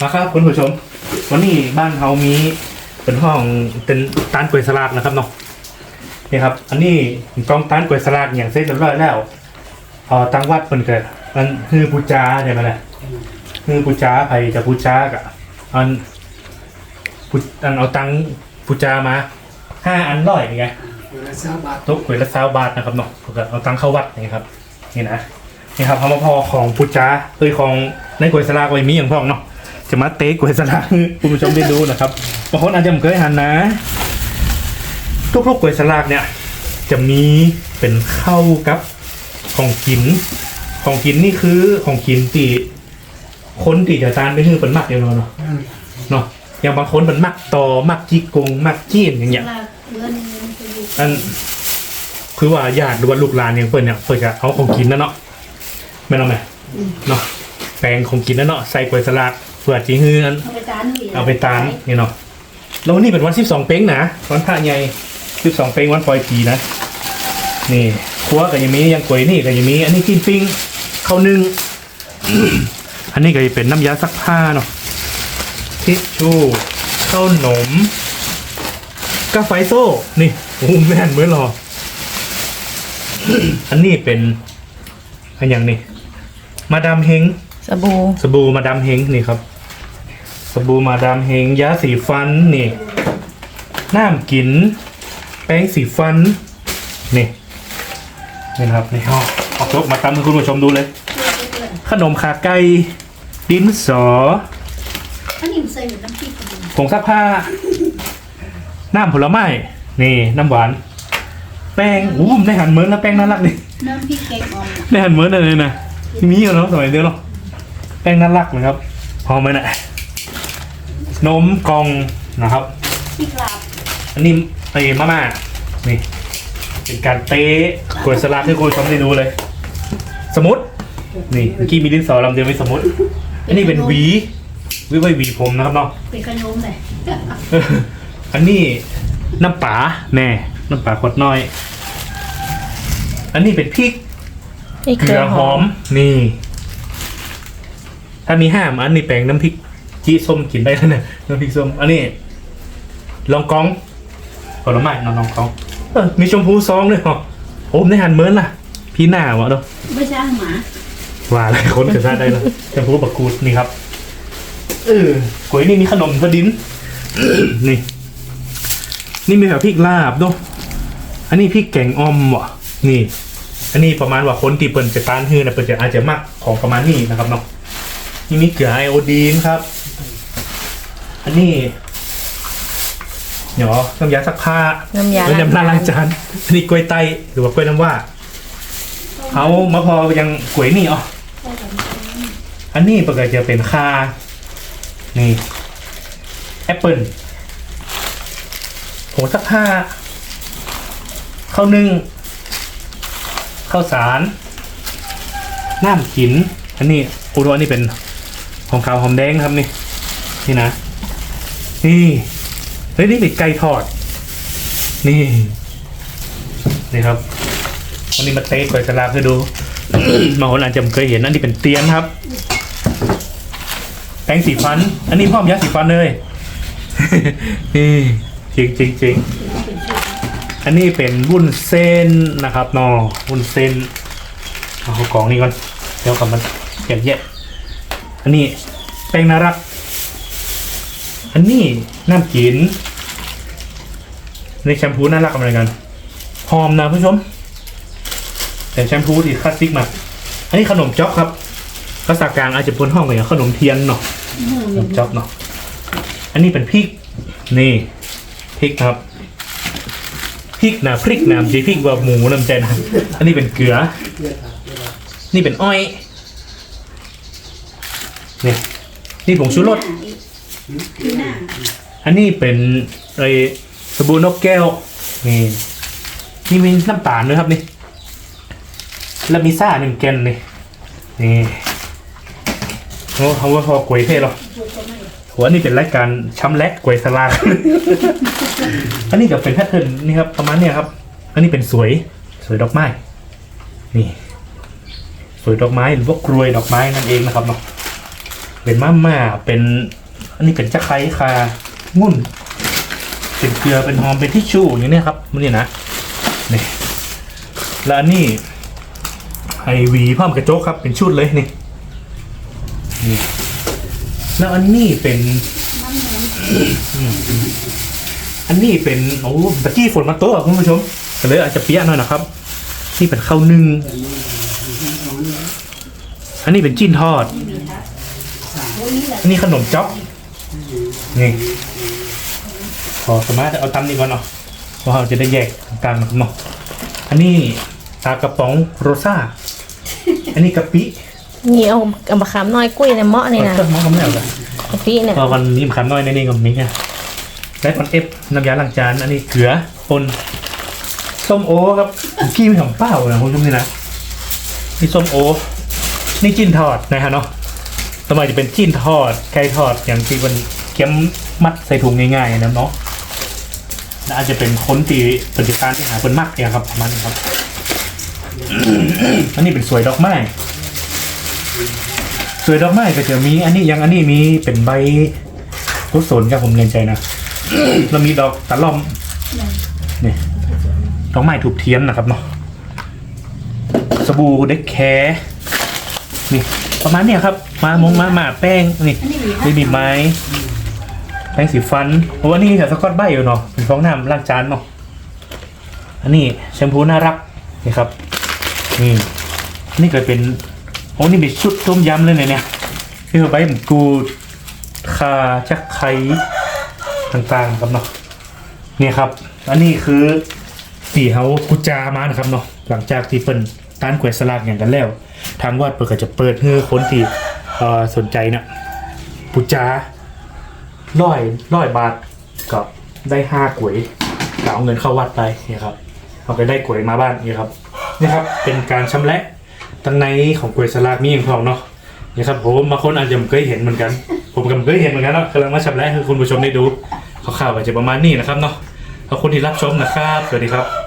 มาครับคุณผู้ชม วันนี้บ้านเขามีเป็นห้องเป็นตานกล้วยสลากนะครับเนาะนี่ครับ อันนี้กองตานกล้วยสลากอย่างเสร็จเรียบร้อยแล้วพอตั้งวัดเปิ่นเกิดมันคือปูจาใช่ไหมล่ะคือปูจาไผจะปูจากะอันปูอันเอาตังปูจามาห้าอันร้อยนี่ไงเวลาสาบาทตกหวยละสาวบาทนะครับเนาะแล้วก็เอาตังค์เข้าวัดนี่ครับนี่นะนี่ครับเอามาพอของพุจาเอ้ยของในกวยสลากไว้มีอย่างพ่องเนาะ จะมาเตะกวยสลากให้คุณผู้ชมได้ดูนะครับบางคนอาจจะไม่เคยหันนะ ทุกๆกวยสลากเนี่ย จะมีเป็นเข้ากับของกิน ของกินนี่คือของกินที่คนที่จะทานไม่คือเป็นมักเดียวเนาะเนาะอย่างบางคนเป็นมักต่อมักจีกงมักจีนอย่างเงี้ยลาเงินมันจะอยู่อันคือว่าญาติหรือว่าลูกหลานเนี่ยเพิ่นเนี่ยเพิ่นจะเอาของกินนั่นเนาะแม่นเอาไหมเนาะแปลงของกินนั่นเนาะใส่กล้วยสลัดเพื่อจีฮืออันเอาไปตานนี่เอาไปตามนี่เนาะแล้ววันนี้เป็นวันสิบสองเป้งนะวันพระใหญ่สิบสองเป้งวันปล่อยปีนะนี่ครัวก็ยังมียังกล้วยนี่ก็ยังมีอันนี้กินปิ้งข้าวนึ่งอันนี้ก็จะเป็นน้ำยาซักผ้าเนาะทิชชู่ข้าวหนมกาไฟโซ่ นี่โอ้แม่นเหมือนหรอ อันนี้เป็นอันอย่างนี้ มาดามเฮงสบู่สบู่มาดามเฮงนี่ครับส บู่มาดามเฮงยาสีฟันนี่น้ำกิน แป้งสีฟัน นี่นี่นะครับนี่เอาเอายกมาตามให้คุณผู้ชมดูเลย ขนมขาไก่ดินสออันนี้มันใส่เหมือนน้ำพริกกันผงซักผ้า น้ำผลไม้ นี่ น้ำหวาน แป้งอู้มได้หันเหมือนนะแป้งน่ารักดิน้ำพริกแกงอ่อมได้หันเหมือนเลยนะมีอยู่เนาะสมัยเดียวเนาะแป้งน่ารักนะครับพอไหมนะ นมกล่องนะครับพริกลาบอันนี้ไอ้มาม่านี่เป็นการเตะกดสลัดให้คุณผู้ชมได้ดูเลย สมุดนี่เมื่อกี้มีดินสอลำเดียวไม่สมุดอันนี้เป็นหวีหวีไว้หวีผมนะครับเนาะเป็นขนมเลยเอออันนี้น้ำปลาแน่น้ำปลาขวดน้อย อันนี้เป็นพริกนี่เกลือหอมนี่ ถ้ามีห้ามอันนี้แปลงน้ำพริก จีส้มกินได้แล้วเนะน้ำพริกส้มอันนี้ลองกองผลไม้นอนลองกองเออมีชมพูซองด้วยเหรอโอ้มได้หันเหมือนล่ะ พี่หน้าวะเนาะไม่ใช่หมาว่าอะไรคนกระซาได้แล้วชมพูบักกูดนี่ครับเออกล้วยนี่มีขนมพอดินนี่ นี่มีแบบพริกลาบด้วยอันนี้พริกแกงอ่อมวะนี่ อันนี้ประมาณว่าคนที่เปิ่นจะต้านฮือนะเปิ่นจะอาจจะมักของประมาณนี้นะครับเนาะนี่มีเกลือไอโอดีนครับ อันนี้เดี๋ยวน้ำยาซักผ้าน้ำยาเป็นน้ำยาล้างจานอันนี้กล้วยไตหรือว่ากล้วยน้ำว่า เอามาพอยังกล้วยนี่อ๋ออันนี้ปกติจะเป็นคานี่แอปเปิลผงซักผ้าข้าวนึ่งข้าวสารน้ำกิน อันนี้อุดรอันนี้เป็นของขาวหอมแดงครับนี่ นี่นะ นี่ เฮ้ยนี่เป็นไก่ทอด นี่ นี่ครับ วันนี้มาเตะกอยสลากให้ดูบางคนอาจจะเคยเห็นอันนี้เป็นเตียนครับ แปรงสีฟัน อันนี้พ่อมยาสีฟันเลย นี่จริงจริงจริงอันนี้เป็นวุ้นเส้นนะครับนอวุ้นเส้นเอากล่องนี้ก่อน เดี๋ยวกับมันเปลี่ยนแยะอันนี้แป้งนารัก อันนี้น้ำกินในแชมพูน่ารักอะไรกันหอมนะผู้ชม แต่แชมพูที่คลาสสิกมากอันนี้ขนมจ๊อกครับภาษากลางอาจจะพ้นห้องไปอย่างขนมเทียนเนาะขนมจ๊อกเนาะอันนี้เป็นพริกนี่พริกครับพริกนะพริกนะไม่ใช่พริกว่าหมูน้ำใจนะอันนี้เป็นเกลือ นี่เป็นอ้อยนี่นี่ผงชูรส คือหน้าอันนี้เป็นไอสบู่นกแก้วนี่นี่มีน้ำตาลด้วยครับนี่แล้วมีซ่าหนึ่งแกนนี่นี่โอ้เขาว่าพอกวยเทศหรอหัวนี่เป็นรายการช้ำแลกกล้วยสลากอันนี้ก็เป็นแพทเทิร์นนี่ครับประมาณเนี้ยครับ อันนี้เป็นสวยสวยดอกไม้ นี่ สวยดอกไม้หรือว่ากรวยดอกไม้นั่นเองนะครับเนาะเป็นมาม่าเป็น อันนี้เป็นจะไคร้คางุ่นเป็นเกลือเป็นหอมเป็นทิชชู่อย่างนี้ครับมันนี่นะนี่แล้วอันนี้ไอวีพร้อมกระจกครับเป็นชุดเลยนี่นี่แล้วอันนี้เป็นอันนี้เป็นโอ้ตะกี้ฝนมาโต๊ะคุณผู้ชมก็เลยอาจจะเปียกหน่อยนะครับนี่เป็นข้าวนึ่งอันนี้เป็นจิ้นทอดอันนี้ขนมจ๊อก นี่ขอสามารถเอาตำนี้ก่อนเนาะเพราะเราจะได้แยกกันนะครับเนาะอันนี้ตากระป๋องโรซ่า อันนี้กะปินี่เอาเอามะขามน้อยกุ้ยในหม้อนี่นะเออมองคำแนวกันกะปิเนี่ยพอวันนี้มคำน้อยในนี่ก็มีไงได้คอนเอฟน้ำยาล้างจาน อันนี้เกลือปนส้มโอครับกี้ไม่ของเป้านะคุณผู้ชมนี่นะนี่ส้มโอ นี่จิ้นทอดนะฮะเนาะสมัยจะเป็นจิ้นทอดไก่ทอดอย่างที่มัน เก็มมัดใส่ถุงง่ายๆนะเนาะและอาจจะเป็นคนตีปฏิการที่หาคนมากเนี่ยครับประมาณนี้ครับอันนี้เป็นสวยดอกไม้สวยดอกไม้ก็จะมี อันนี้ยังอันนี้มีเป็นใบกุศลครับผมเรียนใจนะแล้วมีดอกตะล่อมนี่ดอกไม้ถูกเทียนนะครับเนาะสบู่เด็กแคร์นี่ประมาณเนี้ยครับ มามงมาหมาแป้งนี่อันนี้มีครับไม่มีไม้ แป้งสีฟันโอ้อันนี้กับสกอตไบอยู่เนาะเป็นฟองน้ำล้างจานเนาะอันนี้แชมพูน่ารักนี่ครับนี่นี่ก็เป็นโอ้นี่เป็นชุดต้มยำเลยเนี่ยเนี่ยคือใบมะกรูดข่าจักไข่ต่างๆครับเนาะนี่ครับ อันนี้คือตีเขากุจามานะครับเนาะหลังจากที่เปิ่นต้านแขวนสลากอย่างกันแล้ว ทางวัดเปิดก็จะเปิดให้คนที่สนใจเนะปุจา ร้อยร้อยบาทก็ได้ห้ากวยก็เอาเงินเข้าวัดไปเนี่ยครับเอาไปได้กวยมาบ้านเนี่ยครับนี่ครับเป็นการชำระตั้งในของกวยสลากมีอย่างทองเนาะนี่ครับผมบางคนอาจจะไม่เคยเห็นเหมือนกัน ผมก็ไม่เคยเห็นเหมือนกันเนาะกำลังมาชำระให้คุณผู้ชมได้ดูข่าวๆอาจจะประมาณนี้นะครับเนาะขอบคุณที่รับชมนะครับสวัสดีครับ